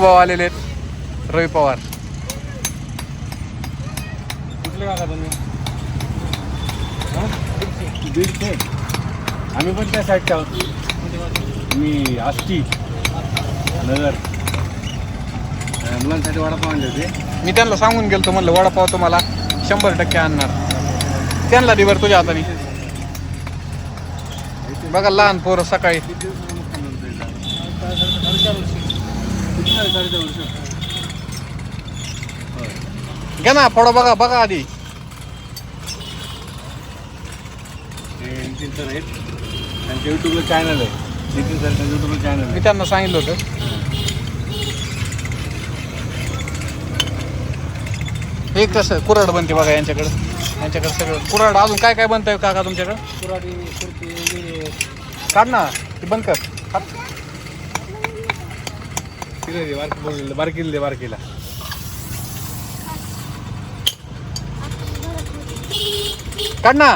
भाऊ आलेले आहेत. रवी पवार. कुठले काका तुम्ही? आम्ही पण त्या साईडचे आहोत. मी आष्टी नगर. मुलांसाठी वडापाव आणले होते. मी त्यांना सांगून गेलतो म्हणलं वडापाव तुम्हाला शंभर टक्के आणणार. त्यांना दे बरं तुझ्या हाताने. बघा लहान पोरं सकाळी. वर्ष. घ्या ना फोडा बघा बघा आधी. नितीन सर आहेत त्यांच्या युट्यूबला चॅनल आहे नितीन सरचं युट्यूबला चॅनल मी त्यांना सांगितलं होतं. हे कसं कुराड बनते बघा यांच्याकडं. यांच्याकडे सगळं. कुराड अजून काय काय बनतंय काका तुमच्याकडं? कुराडी काढ ना ते बंद कर. तिला दे बारकी बोललेलं बारकीला दे बारकीला. काढ ना.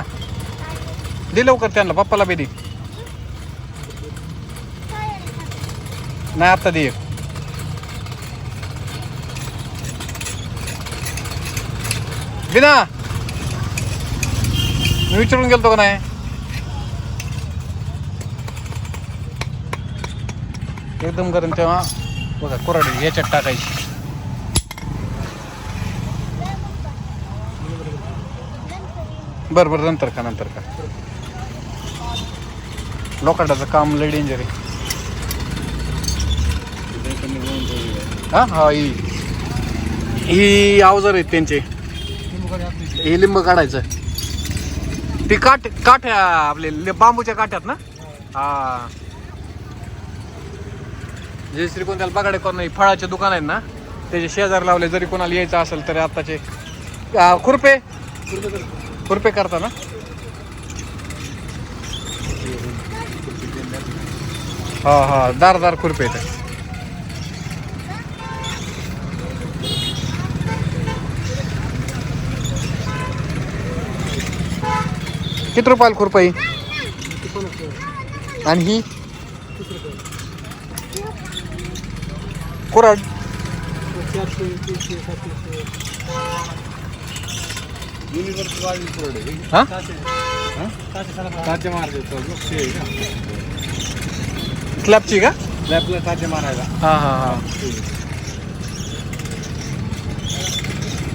दे लवकर त्यांना पप्पाला बी दे. नाही आता दे. बिना. मी विचारून गेलतो का नाही? एकदम गरम तेव्हा. बघा कोराडी याच्यात टाकायची. बरं बरं नंतर का नंतर का? लोखंडाचं काम लय डेंजर आहे. हा हा ही. ही अवजार आहेत त्यांचे. हे लिंब काढायचं. ती काठ काठ्या आपले बांबूच्या काठ्यात ना? हा. जे श्री कोणत्याला त्याला बघाडे फळाचे दुकान आहेत ना त्याचे शेजार लावले जरी कोणाला यायचं असेल तरी आत्ताचे. खुरपे? खुरपे करता ना? हा हा दार दार खुरपे आहेत किती रुपयाला खुरपाई आणि ही? कुराड वाढली कुराडी आहे. हा हा? साचे मारते तो लोक ते आहे का? स्लॅबची का? लॅबला साचे मारायला. हा हा हा.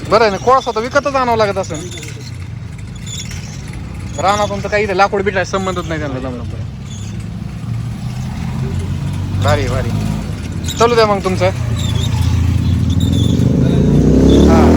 बरं आहे ना कोळसा तर विकतच आणावं लागत असेल. रानातून तर काही लाकूड बिटायचा संबंधच नाही त्यांना. जमलं भारी भारी. चलू द्या मग तुमचं. हां.